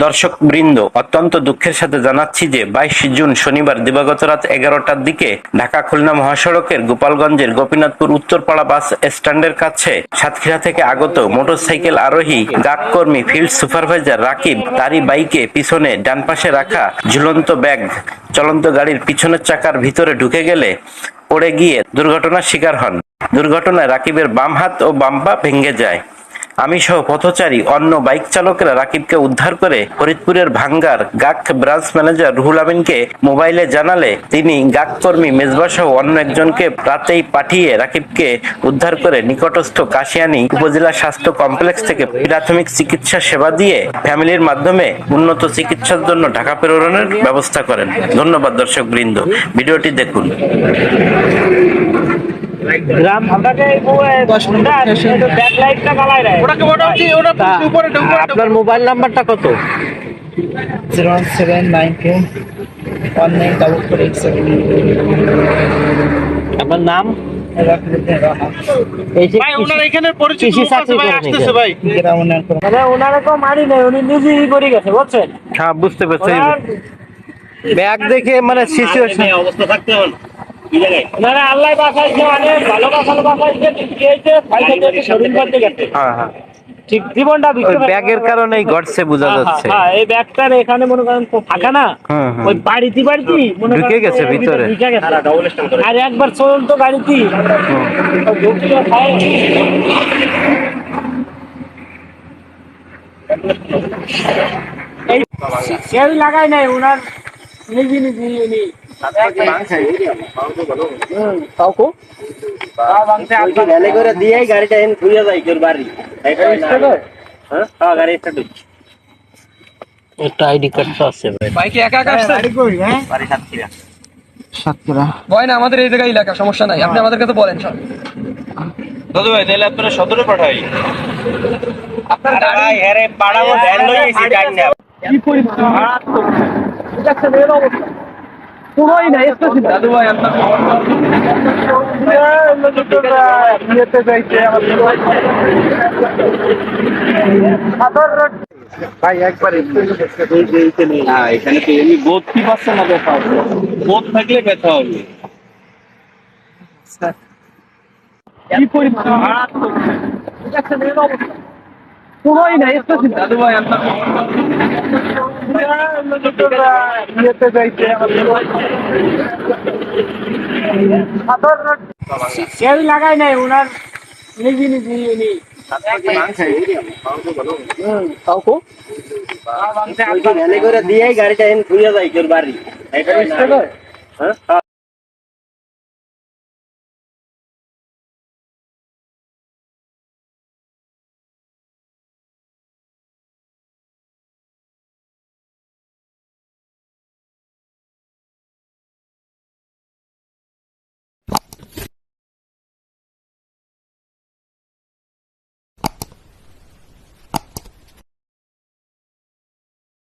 দর্শক বৃন্দ অত্যন্ত দুঃখের সাথে জানাচ্ছি যে বাইশ জুন শনিবার দিবাগত রাত এগারোটার দিকে ঢাকা খুলনা মহাসড়কের গোপালগঞ্জের গোপীনাথপুর উত্তরপাড়া বাস স্ট্যান্ডের কাছে সাতক্ষীরা থেকে আগত মোটরসাইকেল আরোহী গার্ড ডাককর্মী ফিল্ড সুপারভাইজার রাকিব, তারই বাইকে পিছনে ডান পাশে রাখা ঝুলন্ত ব্যাগ, চলন্ত গাড়ির পিছনের চাকার ভিতরে ঢুকে গেলে পড়ে গিয়ে দুর্ঘটনার শিকার হন। দুর্ঘটনায় রাকিবের বাম হাত ও বাম পা ভেঙে যায়। আমি সহ পথচারী অন্য বাইক চালকেরা রাকিবকে উদ্ধার করে ফরিদপুরের ভাঙ্গার গাক ব্রাঞ্চ ম্যানেজার রুহুল আমিনকে মোবাইলে জানালে তিনি গাক কর্মী মেজবা সহ অন্য একজনকে রাতেই পাঠিয়ে রাকিবকে উদ্ধার করে নিকটস্থ কাশিয়ানী উপজেলা স্বাস্থ্য কমপ্লেক্স থেকে প্রাথমিক চিকিৎসা সেবা দিয়ে ফ্যামিলির মাধ্যমে উন্নত চিকিৎসার জন্য ঢাকা প্রেরণের ব্যবস্থা করেন। ধন্যবাদ দর্শক বৃন্দ ভিডিওটি দেখুন। গ্রাম আপনার মোবাইল নাম্বারটা কত? Zero one seven nine two one nine double four eight seven. আপনার নাম? মানে ওনারা তো মারি নেই উনি নিজেই করে গেছে বুঝছেন? হ্যাঁ বুঝতে পারছি। ব্যাগ দেখে মানে সিচুয়েশন ওনারা আল্লাহ বাসাইছে অনেক ভালো বাসালো বাসাইছে ঠিকই হয়েছে ফাইলে শরীর করতে গেছে হ্যাঁ হ্যাঁ ঠিক জীবনটা ব্যাগের কারণেই ঘটছে বোঝা হ্যাঁ, যাচ্ছে হ্যাঁ, এই ব্যাগটার এখানে মনে করেন ফাঁকা না হুম, হুম। ওই বাড়িতে বাড়িতে মনে ঢুকে গেছে ভিতরে। আর একবার চলন্ত গাড়িতে। এই কেউ লাগাই নাই ওনার নিজে নিজে উনি হুম, কাউকে? পা ভাঙছে, হাত ভাঙছে। একটা আইডি কার্ড আছে ভাই। ভাই একা একা আসছে সাতক্ষীরা। ভয় না আমাদের এই জায়গায় এলাকা সমস্যা নাই। আপনি আমাদের কাছে বলেন সব। দাদু ভাই তাহলে আপনারা সদরে পাঠাই। আপনার গাড়ি কি পরিমাণ? দেখছেন এর অবস্থা। পুরোই না একটু ছিল। দাদু ভাই আপনার ভাই একবার হ্যাঁ এখানে তো এমনি বোধ কি পাচ্ছে না ব্যথা হবে? বোধ থাকলে ব্যথা হবে। কি পরিমাণ? এর অবস্থা। পুরোই না একটু দাদু ভাই আপনার বিয়েতে যাইছে কেউ লাগাই নাই ওনার নিজে নিজে উনি ভাঙছে। গাড়িটা এনে ঘুরিয়ে যায় কেউ বাড়ি।